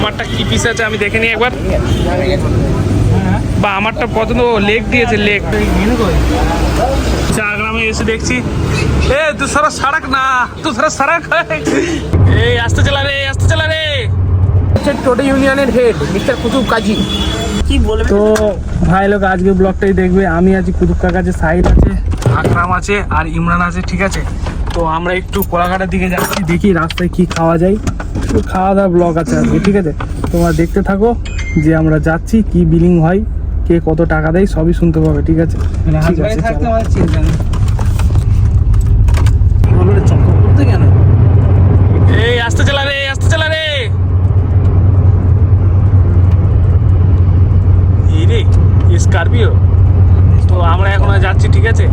আমারটা কি পিস আছে আমি দেখে নিই একবার। বা আমারটা পছন্দ লেগ দিয়েছে লেগ চার গ্রামে এসে দেখছি। এ তু সারা সড়ক না তু সারা সড়ক এই আসতে চলা রে আসতে চলা রে। হচ্ছে টোটো ইউনিয়নের হেড মিস্টার কুতুব কাজী। কি বলবে? তো ভাই লোক আজকে ব্লগটাই দেখবে। আমি আছি কুতুব কাছে সাইড আছে আকরাম আছে আর ইমরান আছে ঠিক আছে? তো আমরা একটু কোলাঘাটার দিকে যাচ্ছি দেখি রাস্তায় কি খাওয়া যায়। একটু খাওয়া দাওয়া ব্লগ আছে আজকে ঠিক আছে? তোমরা দেখতে থাকো যে আমরা যাচ্ছি কি বিলিং হয় কে কত টাকা দেয় সবই শুনতে পাবে ঠিক আছে? ঠিক আছে চলো। আমার চিন্তা নেই বলবে চক্কর করতে কেন এই আসতে চলা রে আসতে চলা রে এই রে স্করপিও তো আমরা এখন যাচ্ছি ঠিক আছে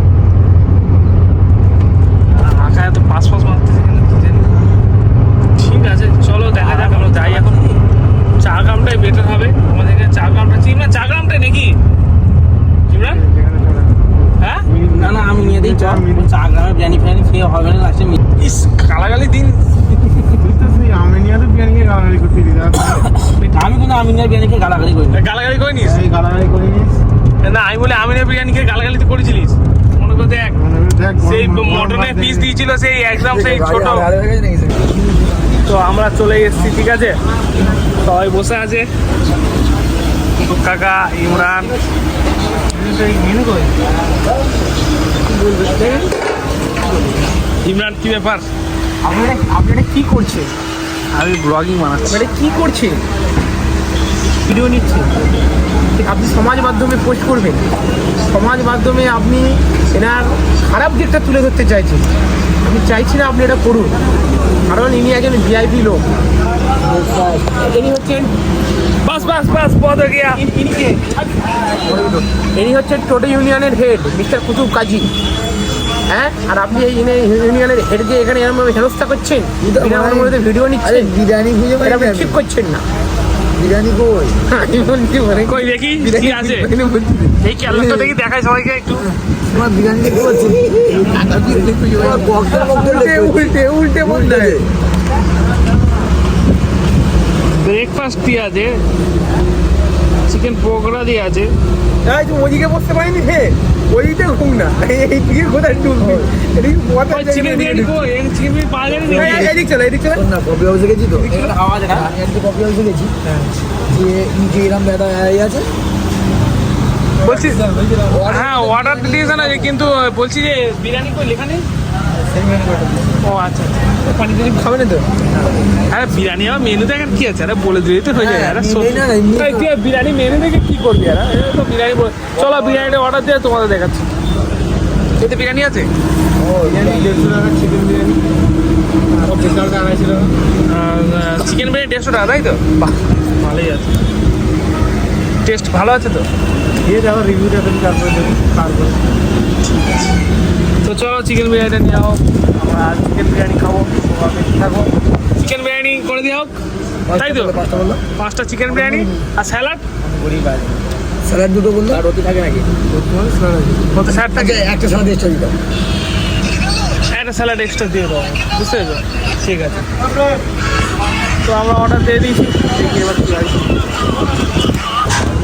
আঁকা এত পাস পাস মারতেছে কেন কি জানি ঠিক আছে চলো দেখা যাক আমরা যাই এখন চা গ্রামটাই বেটার হবে আমাদের এখানে চা গ্রামটা চিমরা চা গ্রামটাই নাকি চিমরান হ্যাঁ না না আমি নিয়ে দিই চল চা বিরিয়ানি ফিরিয়ানি খেয়ে হবে না লাস্টে ইস গালাগালি দিন। আমি বিরিয়ানিকে গালাগালি করি না গালাগালি গালাগালি করে নিস না আমি বলে বিরিয়ানিকে গালাগালি তো করেছিলিস। মনে করে দেখ সেই মটনের পিস দিয়েছিল সেই একদম সেই ছোট। তো আমরা চলে এসেছি ঠিক আছে? সবাই বসে আছে। কাকা ইমরান। ইমরান কি ব্যাপার? আপনারা আপনারা কি করছে আমি ব্লগিং বানাচ্ছি। আপনারা কি করছে ভিডিও নিচ্ছে আপনি সমাজ মাধ্যমে পোস্ট করবেন। সমাজ মাধ্যমে আপনি এনার খারাপ দিকটা তুলে ধরতে চাইছেন। আমি চাইছি না আপনি এটা করুন। কারণ ইনি একজন ভিআইপি লোক। ইনি হচ্ছেন বাস বাস বাস পদ হয়ে গিয়া ইনি- ইনি কে? ইনি হচ্ছেন টোটো ইউনিয়নের হেড মিস্টার কুতুব কাজী। হ্যাঁ? আর আপনি এই ইউনি- ইউনিয়নের হেডকে এখানে এরকম হেনস্থা করছেন? বিনা অনুমতিতে ভিডিও নিচ্ছেন? বিরিয়ানি খুঁজে এটা ঠিক করছেন না। বিরিয়ানি কই? আমি বলছি মানে কই দেখি? কি আছে? এই ক্যালেন্ডারটা দেখি দেখাই সবাইকে একটু। তোমার বিরিয়ানি উল্টে উল্টে উল্টে ব্রেকফাস্ট দিয়ে আছে? চিকেন পকোড়া দিয়ে আছে? ওদিকে বসতে পারিনি হে। ওইদিকে ঘুম না। এই দিকে কোথায় ঢুকবি এদিকে মাথা চিকেন বিরিয়ানি কই চিকেন বিরিয়ানি পাওয়া যায় না এদিক চলো এদিক চলো। না কপি হাউসে গেছি তো। আওয়াজ না? আমি আজকে কপি হাউসে গেছি। যে নিচে এরম ব্যাটা এই আছে। বলছি হ্যাঁ অর্ডার দিয়েছে না কিন্তু বলছি যে বিরিয়ানি কই লেখা নেই? ও আচ্ছা আচ্ছা। পানি টানি খাবে না তো? আরে বিরিয়ানি আমার মেনু দেখার কি আছে? আরে বলে দিলেই তো হয়ে যায়। আরে হ্যাঁ, এমনি এই, তুই বিরিয়ানি মেনু দেখে কি করবি? আরে তো বিরিয়ানি বলে- চলো বিরিয়ানিটা অর্ডার দিয়ে তোমাদের দেখাচ্ছি। এতে বিরিয়ানি আছে? বিরিয়ানি দেড়শো টাকা চিকেন বিরিয়ানি। আর চিকেন বিরিয়ানি দেড়শো টাকা তাই তো? বাহ ভালোই আছে। টেস্ট ভালো আছে তো? দিয়ে দেখো রিভিউটা তুমি তারপরে দেবো তারপরে তো চলো চিকেন বিরিয়ানিটা নিয়ে হোক আমরা চিকেন বিরিয়ানি খাব। থাকো চিকেন বিরিয়ানি করে দিয়ে হোক। তাই তো? পাঁচটা বলল। পাঁচটা চিকেন বিরিয়ানি আর স্যালাড স্যালাড দুটো বলল। আর রুটি থাকে নাকি? কত স্যালাড থাকে? একটা স্যালাড এক্সট্রা দিতাম একটা স্যালাড এক্সট্রা দিয়ে দেবো বুঝতে পেরেছ? ঠিক আছে। তো আমরা অর্ডার দিয়ে দিয়েছি। দেখি এবার কি হয়।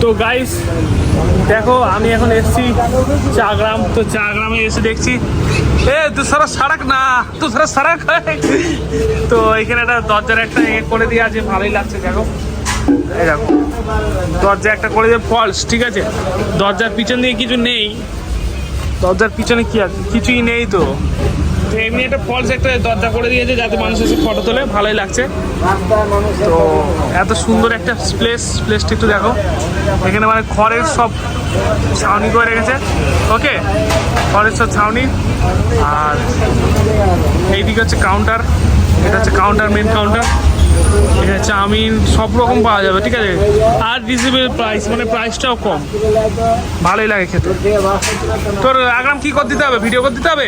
তো গাইস দেখো, আমি এখন এসেছি চাগ্রাম। তো চাগ্রামে এসে দেখছি, এ, দুসারা সড়ক না, দুসারা সড়ক তো এখানে একটা দরজার একটা করে দিয়ে আছে, ভালোই লাগছে, দেখো। দরজা একটা করে দিয়ে ফলস ঠিক আছে? দরজার পিছন দিয়ে কিছু নেই। দরজার পিছনে কি আছে? কিছুই নেই তো। তো এমনি একটা ফলস একটা দরজা করে দিয়েছে যাতে মানুষ এসে ফটো তোলে ভালোই লাগছে। তো এত সুন্দর একটা প্লেস প্লেসটা একটু দেখো। এখানে মানে খড়ের সব ছাউনি করে রেখেছে। ওকে খড়ের সব ছাউনি। আর এইদিকে হচ্ছে কাউন্টার এটা হচ্ছে কাউন্টার মেন কাউন্টার এখানে চাউমিন সব রকম পাওয়া যাবে, ঠিক আছে? আর রিজনেবল প্রাইস মানে প্রাইসটাও কম। ভালোই লাগে খেতে। তোর আগ্রাম কি করে দিতে হবে? ভিডিও করে দিতে হবে?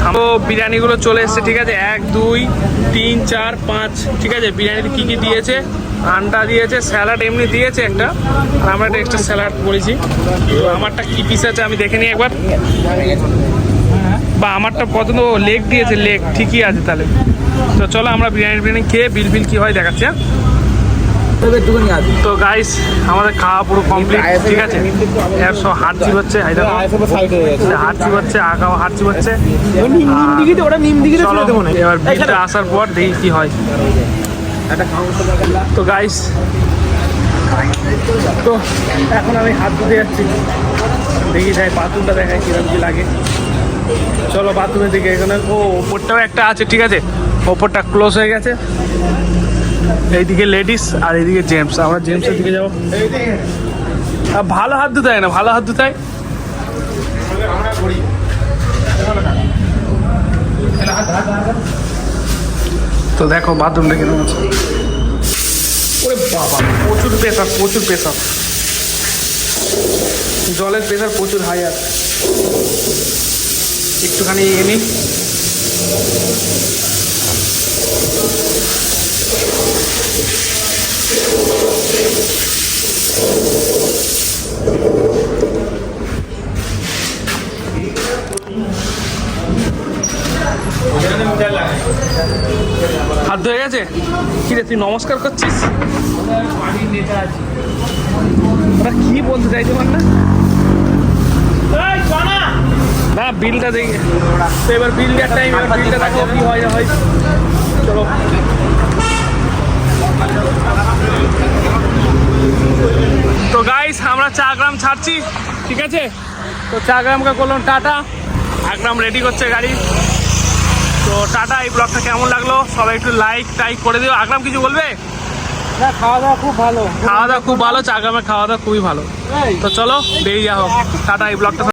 থামো বিরিয়ানিগুলো চলে এসছে, ঠিক আছে? এক, দুই, তিন, চার, পাঁচ, ঠিক আছে? বিরিয়ানিতে কী কী দিয়েছে? আন্ডা দিয়েছে, স্যালাড এমনি দিয়েছে একটা। আর আমরা একটা এক্সট্রা স্যালাড করেছি। তো আমারটা কী পিস আছে আমি দেখে নিই একবার। বা আমারটা পছন্দ লেগ দিয়েছে লেগ ঠিকই আছে তাহলে। তো চলো আমরা বিরিয়ানি বিরিয়ানি খেয়ে বিল বিল কী হয় দেখাচ্ছি হ্যাঁ? একটুখানি আছে তো গাইস আমাদের খাওয়া পুরো কমপ্লিট ঠিক আছে? চিবাচ্ছে চিবাচ্ছে আঁকাও চিবাচ্ছে। ওটা নিম চলো এবার বিলটা আসার পর দেখি কি হয়। তো গাইস তো এখন আমি হাত ধুতে যাচ্ছি। দেখি যাই বাথরুমটা দেখাই কীরকম কি লাগে। চলো বাথরুমের দিকে এখানে ও ওপরটাও একটা আছে ঠিক আছে? ওপরটা ক্লোজ হয়ে গেছে। এইদিকে লেডিস আর এইদিকে জেমস আমরা জেমসের দিকে যাব। ভালো হাত ধুতে হয় না, ভালো হাত ধুতে হয় তো দেখো বাথরুমটা কীরকম আছে। ওরে বাবা, প্রচুর প্রেশার প্রচুর প্রেশার জলের প্রেশার প্রচুর হাই আছে একটুখানি এ নিই। হাত ধয়ে গেছে? কি রে তুই নমস্কার করছিস? ওরা কি বলতে চাইছে না না, বিলটা দেখি। তো এবার বিল দেওয়ার টাইম বিলটা দেখো কি হয় হয়। চলো। তো গাইস আমরা চা গ্রাম ছাড়ছি ঠিক আছে? তো চা গ্রামকে করলাম টাটা। একদম রেডি করছে গাড়ি। তো টাটা এই ব্লগটা কেমন লাগল? সবাই একটু লাইক টাইক করে দিও। আগ্রাম কিছু বলবে? না খাওয়া দাওয়া খুব ভালো। খাওয়া দাওয়া খুব ভালো চাগ্রামের খাওয়া দাওয়া খুবই ভালো। তো চলো বেরিয়ে যাও টাটা এই ব্লগটা